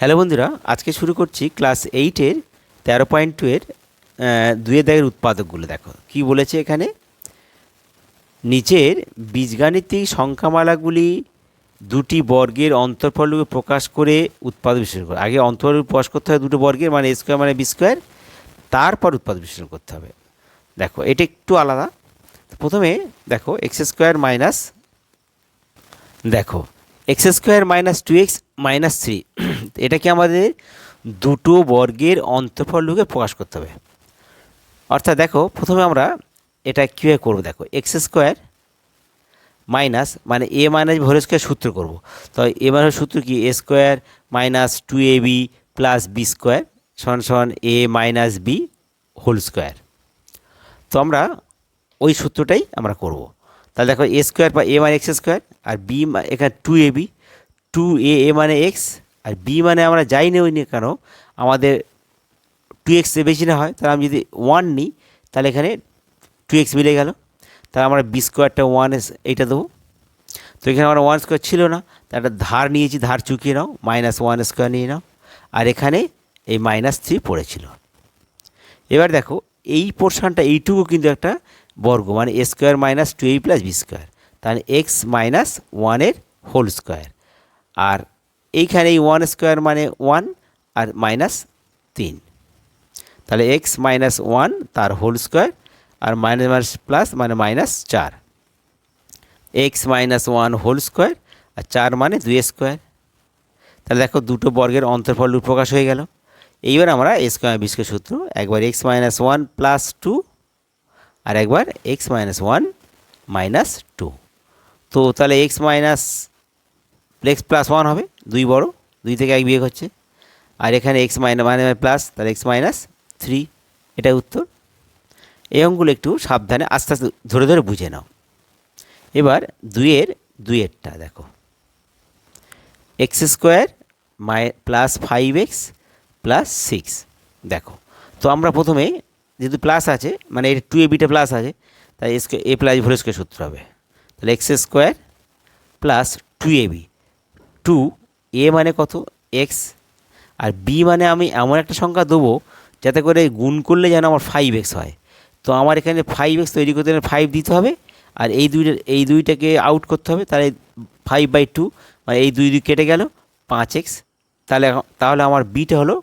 Hello বন্ধুরা, আজকে শুরু করছি ক্লাস এইটের তেরো পয়েন্ট টু এর দুয়ে দাগের উৎপাদকগুলো। দেখো, কি বলেছে এখানে? নিচের বীজগাণিতিক সংখ্যামালাগুলি দুটি বর্গের অন্তর্ফলকে প্রকাশ করে উৎপাদক বিশ্লেষণ করে। আগে অন্তর্ফল প্রকাশ করতে হয় দুটো বর্গের মানে স্কোয়ার মানে বি স্কোয়ার তারপর উৎপাদক বিশ্লেষণ করতে হবে। দেখো, এটা একটু আলাদা। প্রথমে দেখো এক্স স্কোয়ার মাইনাস দেখো x square minus two x minus three এটাকে আমাদের দুটো বর্গের অন্তর্ফলকে প্রকাশ করতে হবে। অর্থাৎ দেখো, প্রথমে আমরা এটা কীভাবে করব, দেখো এক্স স্কোয়ার মাইনাস মানে এ মাইনাস হোল স্কোয়ার সূত্র করব। তো এ মাইনাস সূত্র কি? A square minus two a b plus b square সমান সমান a minus b whole square তো আমরা ওই সূত্রটাই আমরা করব। তাহলে দেখো এ স্কোয়ার বা এ মানে এক্স স্কোয়ার আর বি এখানে two a b two a a মানে এক্স আর বি মানে আমরা যাই নেই নি কেন? আমাদের টু এক্স বেশি না হয়। তাহলে আমি যদি ওয়ান নিই, তাহলে এখানে টু এক্স মিলে গেল। তাহলে আমরা বি স্কোয়ারটা ওয়ান এস এইটা দেবো। তো এখানে আমরা ওয়ান স্কোয়ার ছিল না। তা একটা ধার নিয়েছি, ধার চুকিয়ে নাও মাইনাস ওয়ান স্কোয়ার নিয়ে নাও। আর এখানে এই মাইনাস থ্রি পড়েছিল। এবার দেখো, এই পোর্শনটা এইটুকু কিন্তু একটা বর্গ মানে a square minus two a plus b square তাহলে এক্স মাইনাস ওয়ানের হোল স্কোয়ার আর এইখানে এই ওয়ান স্কোয়ার মানে ওয়ান আর মাইনাস তিন। তাহলে এক্স মাইনাস ওয়ান তার হোল স্কোয়ার আর মাইনাস প্লাস মানে মাইনাস চার। X minus one whole square আর চার মানে দুই স্কোয়ার তাহলে দেখো দুটো বর্গের অন্তর্ফল প্রকাশ হয়ে গেল। এইবার আমরা এ স্কোয়ার বি স্কোয়ার সূত্র, একবার x minus one plus two আর একবার x minus one minus two তো তাহলে x minus x plus one হবে, দুই বড়, দুই থেকে এক বিয়োগ হচ্ছে। আর এখানে এক্স মাইনাস মানে প্লাস, তাহলে এক্স মাইনাস থ্রি এটা উত্তর। এই অঙ্কগুলো একটু সাবধানে আস্তে আস্তে ধরে ধরে বুঝে নাও। এবার দুইয়ের, দুইয়েরটা দেখো। এক্স স্কোয়ার মাই, plus five x, plus six, দেখো। তো আমরা প্রথমে যেহেতু প্লাস আছে মানে এর টু এ বিটা প্লাস আছে, তাই এ প্লাস ভোল স্কোয়ার সূত্র হবে। তাহলে x square plus two a b two, a মানে কত? এক্স। আর বি মানে আমি এমন একটা সংখ্যা দেবো যাতে করে গুণ করলে যেন আমার ফাইভ এক্স হয়। তো আমার এখানে ফাইভ এক্স তৈরি করতে গেলে ফাইভ দিতে হবে আর এই দুইটা, এই দুইটাকে আউট করতে হবে। তাহলে ফাইভ বাই টু মানে এই দুই দুই কেটে গেল পাঁচ এক্স। তাহলে তাহলে আমার বিটা হলো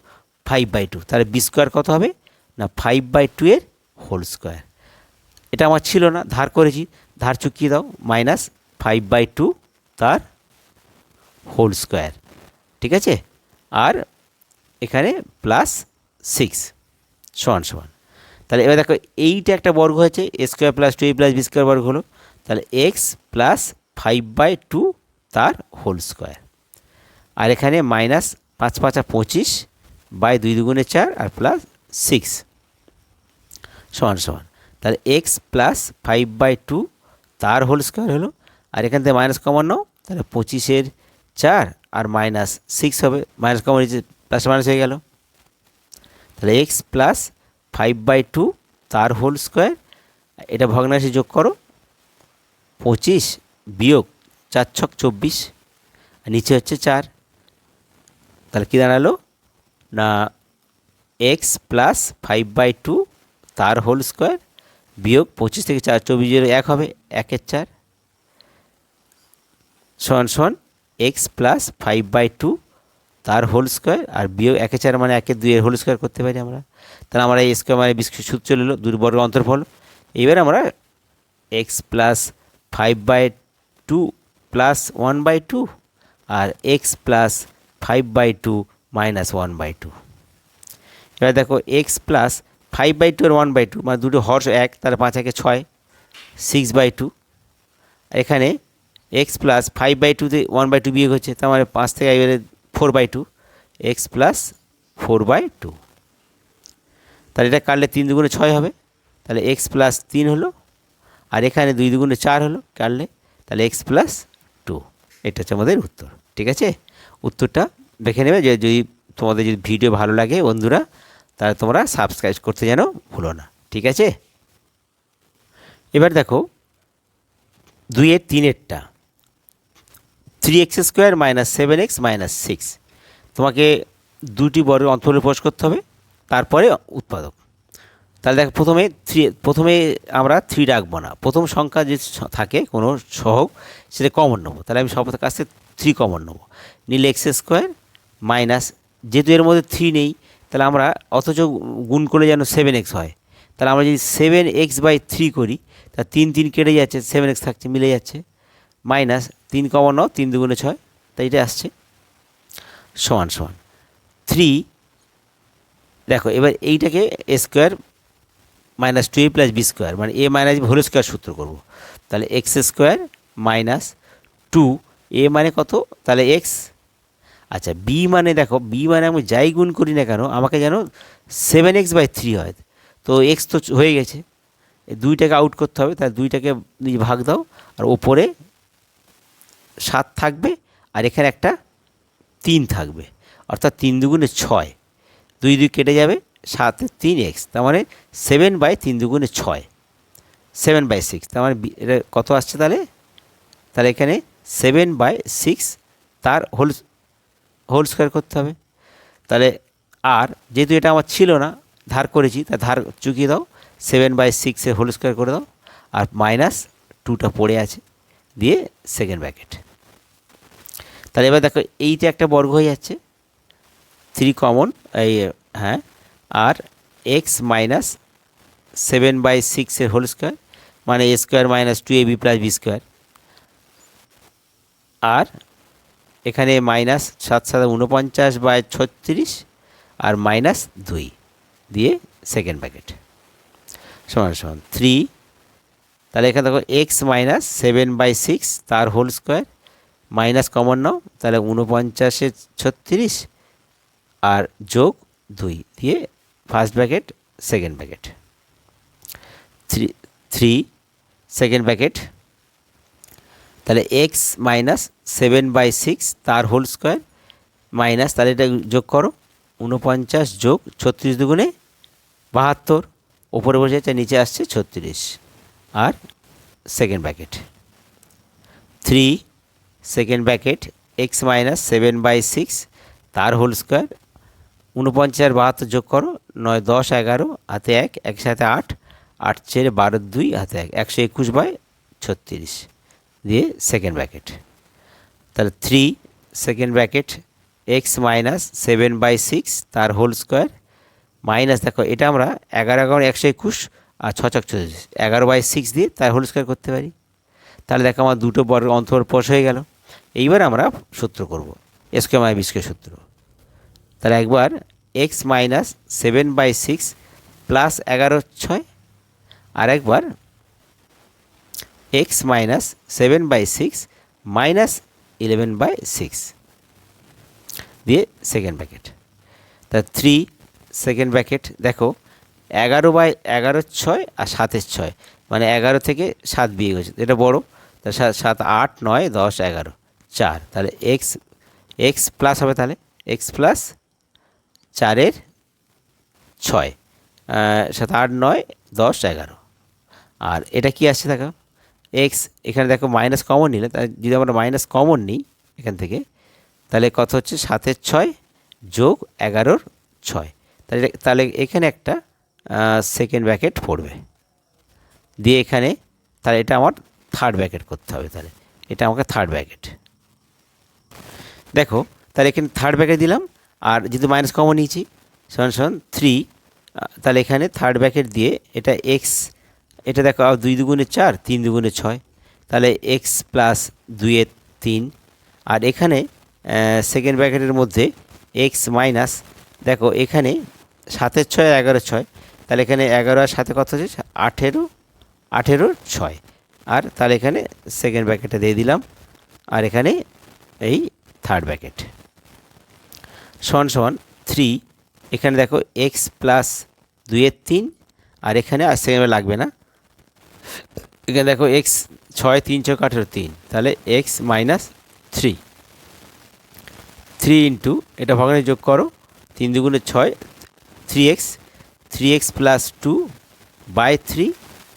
ফাইভ বাই টু তাহলে বি স্কোয়ার কত হবে? না ফাইভ বাই টু এর হোল স্কোয়ার এটা আমার ছিল না, ধার করেছি। ধার চুকিয়ে দাও মাইনাস ফাইভ বাই টু তার হোল স্কোয়ার, ঠিক আছে? আর এখানে প্লাস সিক্স সমান সমান। তাহলে এবার দেখো, এইটা একটা বর্গ হয়েছে a square plus two a plus b square বর্গ হলো। তাহলে x plus five by two তার হোল স্কোয়ার আর এখানে মাইনাস পাঁচ পাঁচা পঁচিশ বাই দুই দুগুণে চার, আর প্লাস সিক্স সমান সমান। তাহলে x plus five by two তার হোল স্কোয়ার হলো। আর এখান থেকে মাইনাস কমন নাও, তাহলে পঁচিশের চার আর মাইনাস সিক্স হবে। মাইনাস কমন নিচে প্লাস মাইনাস হয়ে গেল। তাহলে x plus five by two তার হোল স্কোয়ার এটা ভগ্নাংশে যোগ করো। পঁচিশ বিয়োগ চার ছক চব্বিশ, আর নিচে হচ্ছে চার। তাহলে কী দাঁড়াল? না x plus five by two তার হোল স্কোয়ার বিয়োগ পঁচিশ থেকে চার চব্বিশের এক হবে একের চার। সমান সমান x plus five by two তার হোল স্কোয়ার আর বিয়োগ একে চার মানে একে দুইয়ের হোল স্কোয়ার করতে পারি আমরা। তাহলে আমরা এই স্কোয়ার মানে বিশ সুদ চলে এলো দুই বর্গ অন্তর্ফল। এবার আমরা x plus five by two plus one by two R x plus five by two minus one by two এবার দেখো x plus five by two R one by two মানে দুটো হর্স এক, তাহলে পাঁচ একে ছয় সিক্স বাই টু এখানে এক্স প্লাস ফাইভ বাই টুতে ওয়ান বাই টু বিয়োগ হচ্ছে, তার মানে পাঁচ থেকে এবারে four by two x plus four by two তাহলে এটা কাটলে তিন দুগুণে ছয় হবে, তাহলে এক্স প্লাস তিন হলো, আর এখানে দুই দুগুণে চার হলো কাটলে, তাহলে এক্স প্লাস টু এটা হচ্ছে আমাদের উত্তর, ঠিক আছে? উত্তরটা দেখে নেবে, যে যদি তোমাদের যদি ভিডিও ভালো লাগে বন্ধুরা, তাহলে তোমরা সাবস্ক্রাইব করতে যেন ভুলো না, ঠিক আছে? এবার দেখো, দুইয়ের তিনেরটা। Three x square minus seven x minus six তোমাকে দুটি বর্গের অন্তর্ভুক্ত প্রকাশ করতে হবে, তারপরে উৎপাদক। তাহলে দেখ, প্রথমে থ্রি প্রথমে আমরা থ্রি রাখব না। প্রথম সংখ্যা যে থাকে, কোনো সহগ, সেটা কমন নেব। তাহলে আমি সব কাছে থ্রি কমন নেব। নিলে এক্স স্কোয়ার মাইনাস যেহেতু এর মধ্যে থ্রি নেই, তাহলে আমরা অথচ গুণ করলে যেন সেভেন এক্স হয়। তাহলে আমরা যদি সেভেন এক্স বাই থ্রি করি, তা তিন তিন কেটে যাচ্ছে সেভেন এক্স থাকছে, মিলে যাচ্ছে। মাইনাস তিন কমন তিন দুগুণে ছয়। তাই এটা আসছে। সমান সমান। থ্রি, দেখো, এবার এইটাকে a square minus two a plus b square মানে এ মাইনাস হোল স্কোয়ার সূত্র করব। তাহলে x square minus two a মানে কত? তাহলে এক্স আচ্ছা বি মানে দেখো বি মানে আমি যাই গুণ করি না কেন, আমাকে যেন সেভেন এক্স বাই থ্রি হয়। তো এক্স তো হয়ে গেছে। দুইটাকে আউট করতে হবে, তাহলে দুইটাকে ভাগ দাও, আর ওপরে সাত থাকবে আর এখানে একটা তিন থাকবে। অর্থাৎ তিন দুগুণে ছয়। দুই দুই কেটে যাবে, সাতে তিন এক্স। তার মানে সেভেন বাই তিন দুগুণে ছয়। Seven by six. তার মানে এটা কত আসছে তাহলে? তাহলে এখানে সেভেন বাই সিক্স তার হোল হোল স্কোয়ার করতে হবে। তাহলে আর যেহেতু এটা আমার ছিল না, ধার করেছি, তা ধার চুকিয়ে দাও। সেভেন বাই সিক্সের হোল স্কোয়ার করে দাও। আর মাইনাস টুটা পড়ে আছে। দিয়ে সেকেন্ড ব্র্যাকেট তাহলে এবার দেখো এইটা একটা বর্গ হয়ে যাচ্ছে থ্রি কমন এই হ্যাঁ আর এক্স মাইনাস সেভেন বাই সিক্সের হোল স্কোয়ার মানে a square minus two a b plus b square আর এখানে মাইনাস সাত সাত উনপঞ্চাশ বাই ছত্রিশ, আর মাইনাস দুই দিয়ে সেকেন্ড প্যাকেট সমান সমান থ্রি তাহলে এখানে দেখো x minus seven by six তার হোল স্কোয়ার মাইনাস কমন নাও, তাহলে উনপঞ্চাশে ছত্রিশ আর যোগ দুই দিয়ে first bracket second bracket three three second bracket তাহলে x minus seven by six তার হোল স্কোয়ার মাইনাস তাহলে এটা যোগ করো উনপঞ্চাশ যোগ ছত্রিশ দুগুণে বাহাত্তর, ওপরে বসে যাচ্ছে, নিচে আসছে ছত্রিশ, আর second bracket three second bracket x minus seven by six তার হোল স্কোয়ার উনপঞ্চাশ বাহাত্তর যোগ করো, নয়, দশ, এগারো, হাতে এক, একসাথে আট আট চেরে বারো, দুই, হাতে এক, একশো একুশ বাই ছত্রিশ দিয়ে সেকেন্ড ব্র্যাকেট। তাহলে three second bracket x minus seven by six তার হোল স্কোয়ার মাইনাস দেখো, এটা আমরা এগারো এগারো, একশো একুশ আর ছ, ছক চল্লিশ এগারো বাই সিক্স দিয়ে তার হোল স্কোয়ার করতে পারি। তাহলে দেখো আমার দুটো বর্গ অন্তর পশ হয়ে গেল। এইবার আমরা সূত্র করব। স্কোয়ার মাই বিস্কের সূত্র। তাহলে একবার x minus seven by six plus এগারো ছয়, আর একবার x minus seven by six minus eleven by six দিয়ে সেকেন্ড ব্র্যাকেট তা থ্রি সেকেন্ড ব্র্যাকেট দেখো, এগারো বাই এগারো ছয় আর সাতের ছয় মানে এগারো থেকে সাত বিয়ে গেছে এটা বড়, তা সাত সাত, আট, নয়, দশ, এগারো। চার। তাহলে এক্স এক্স প্লাস হবে তাহলে? এক্স প্লাস চারের ছয়। সাত আট, নয়, দশ, এগারো। আর এটা কি আসছে দেখো? এক্স এখানে দেখো মাইনাস কমন নিলে তা যদি আমরা মাইনাস কমন নিই এখান থেকে, তাহলে কত হচ্ছে? সাতের ছয় যোগ এগারোর ছয়। তাহলে তাহলে এখানে একটা সেকেন্ড ব্র্যাকেট পড়বে। দিয়ে এখানে, তাহলে এটা আমার থার্ড ব্র্যাকেট করতে হবে তাহলে। এটা আমাকে থার্ড ব্র্যাকেট দেখো, তাহলে এখানে থার্ড ব্র্যাকেট দিলাম, আর যেহেতু মাইনাস কমন নিয়েছি, সমান সমান থ্রি তাহলে এখানে থার্ড ব্র্যাকেট দিয়ে এটা এক্স এটা দেখো দুই দুগুণে চার, তিন দুগুণে ছয়, তাহলে এক্স প্লাস দুইয়ের তিন, আর এখানে সেকেন্ড ব্র্যাকেটের মধ্যে এক্স মাইনাস দেখো, এখানে সাতের ছয় এগারো ছয়, তাহলে এখানে এগারো আর সাথে কত হচ্ছে? আঠেরো আঠেরো ছয়, আর তাহলে এখানে সেকেন্ড ব্র্যাকেটটা দিয়ে দিলাম, আর এখানে এই থার্ড ব্র্যাকেট সমান সমান থ্রি এখানে দেখো এক্স প্লাস দুইয়ের তিন, আর এখানে আর সেকেন্ড লাগবে না। এখানে দেখো এক্স ছয়, তিন, ছয়, আঠেরো, তিন, তাহলে x minus three three into এটা ভগ্নে যোগ করো, তিন দুগুণে ছয় three x three x plus two by three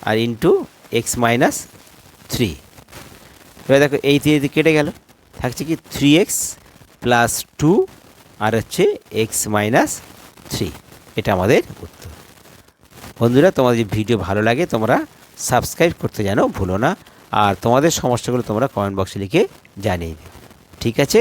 R into x minus three এবার দেখো এই থ্রি কেটে গেল। থাকছে কি থ্রি এক্স প্লাস টু আর হচ্ছে এক্স মাইনাস থ্রি এটা আমাদের উত্তর। বন্ধুরা, তোমাদের ভিডিও ভালো লাগে, তোমরা সাবস্ক্রাইব করতে জানো ভুলো না। আর তোমাদের সমস্যাগুলো তোমরা কমেন্ট বক্সে লিখে জানিয়ে ঠিক আছে?